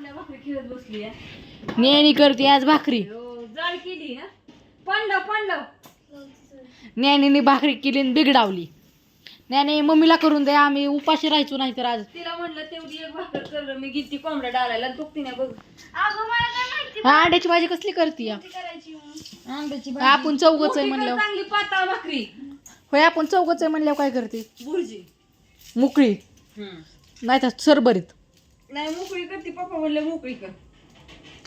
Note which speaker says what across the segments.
Speaker 1: म्हणल्या भाकरी खेळत बसली आहे.
Speaker 2: ज्ञानी करते आज भाकरी.
Speaker 1: जाळ केली हा?
Speaker 2: ज्ञानीने भाकरी केली आणि बिघडावली. ज्ञानी मम्मीला करून दे आम्ही उपाशी राहायचो नाही तर आज.
Speaker 1: तिला म्हणलं तेवढी एक भाकर कर मी गिरती कोंबड्या तो तिने बघ.
Speaker 2: हा, अंड्याची भाजी कसली करते? आपण चौघच आहे म्हणल्यावर.
Speaker 1: चांगली पातळ भाकरी.
Speaker 2: होय आपण चौघच आहे म्हणल्यावर काय करते? मोकळी. नाही तर सरभरीत
Speaker 1: नाही मोकळी करते पप्पा म्हणलं मोकळी कर.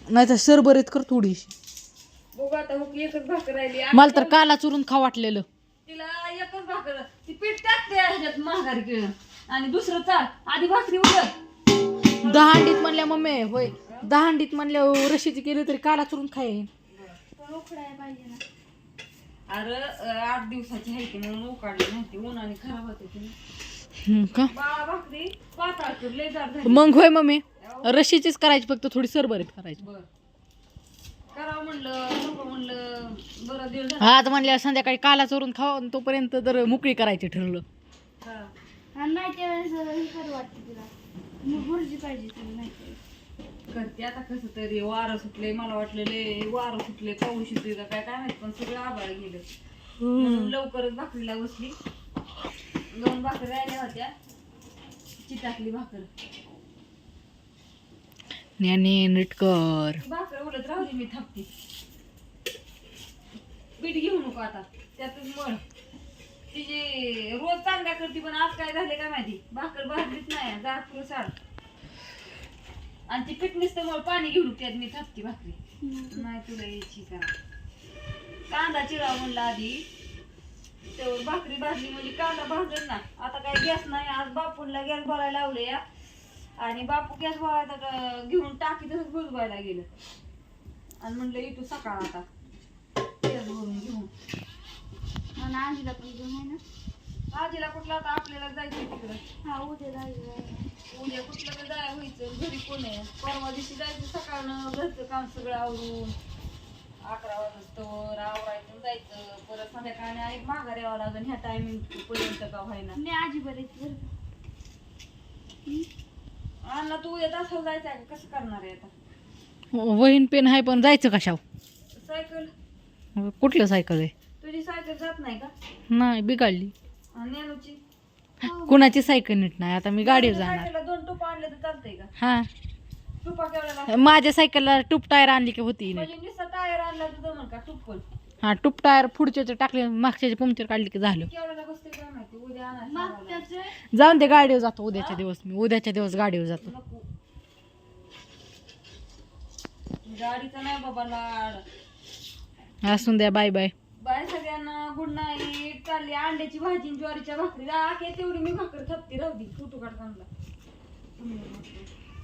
Speaker 2: नाही तर सरभरीत कर थोडीशी.
Speaker 1: बघू आता मग एकच भाकर राहिली.
Speaker 2: मला तर काला चुरून खा वाटलेलं.
Speaker 1: तिला एकच भाकर ती पीठ टाकते ह्याच्यात महागारी केळं. आणि दुसरं चाल आधी भाकरी उडत
Speaker 2: दहांडीत म्हणल्या मम्मी होय. दहांडीत म्हणल्या रशीची केली तरी काला चुरून खाय.
Speaker 1: अरे अं, आठ दिवसाची आहे की म्हणून उकाडली. माहिती उन्हाने खराब होते ती
Speaker 2: का? मग होय मम्मी. रशीचीच करायची फक्त थोडी सरभरीत करायची.
Speaker 1: म्हणलं म्हणलं.
Speaker 2: आज म्हणल्या संध्याकाळी काला चोरून खावा आणि तोपर्यंत तर मोकळी करायची ठरलं.
Speaker 1: करते आता कसं तरी वारं सुटले मला वाटलं लय वारं सुटले पाऊस येतोय काय काय माहीत पण सगळं आबाळ गेलं. म्हणून लवकरच भाकरीला बसली. दोन भाकरी राहिल्या होत्या. चिटाकली भाकर.
Speaker 2: ज्ञानी नीटकर
Speaker 1: भाकर उलट राहू दे मी थापते. पीठ घेऊ नको आता. त्यातच मळ. तिची रोज चांगल्या करते पण आज काय झाले काय माहिती? भाकर भाजलीच नाही जा तुला साड. आणि ती पीठ नुसतं मळ पाणी घेऊन त्यात मी थापते भाकरी. नाही तुला यायची करा कांदा चिरा म्हणला आधी. तेवढं भाकरी भाजली म्हणजे कांदा भाजल ना आता काय गॅस नाही आज बापूला गॅस भरायला लावले या आणि बापू गॅस भरायचा घेऊन टाकी तसंच बुजवायला गेलं. आणि म्हणलं येतो सकाळ आता. गॅस भरून घेऊन.
Speaker 3: आणि आजीला पण घेऊन आहे ना.
Speaker 1: आजीला कुठला आता आपल्याला जायचं तिकडं.
Speaker 3: हा उद्या जायचं
Speaker 1: उद्या कुठलं तर जाय व्हायचं घरी कोण आहे? परवा दिवशी जायचं सकाळनं घरचं काम सगळं आवरून. अकरा वाजतोवर आवरायचं जायचं. आणि माघार यावं लागेल ह्या टायमिंग पर्यंत का व्हायना
Speaker 3: नाही आजी बरेच
Speaker 1: अण्णा तू उद्या तासावर जायचं आहे? कसं करणार आहे आता?
Speaker 2: वहीन पेन आहे पण जायचं कशाव
Speaker 1: सायकल?
Speaker 2: कुठलं सायकल आहे?
Speaker 1: तुझी सायकल जात नाही का?
Speaker 2: नाही बिघडली.
Speaker 1: नेनूची?
Speaker 2: कुणाची सायकल नीट नाही? आता मी गाडीवर जाणार.
Speaker 1: दोन टुपा आणले तर चालतंय का?
Speaker 2: हा. माझ्या सायकलला टूप टायर आणली की होती
Speaker 1: म्हणजे टायर आणला तर जमल का? टुप पण?
Speaker 2: हा टूप टायर पुढचे टाकले मागच्याचे पंक्चर काढले की झालं. जाऊन ते गाडीवर जातो उद्याच्या दिवस मी. उद्याच्या दिवस गाडीवर जातो.
Speaker 1: नको. गाडीचा नाही बाबा लाड.
Speaker 2: असून द्या बाय बाय.
Speaker 1: बाय सगळ्यांना. गुड नाईट चालली अंड्याची भाजी आणि ज्वारीच्या भाकरी. तेवढी मी भाकर थपती. राहू दे. फोटो काढ चांगला.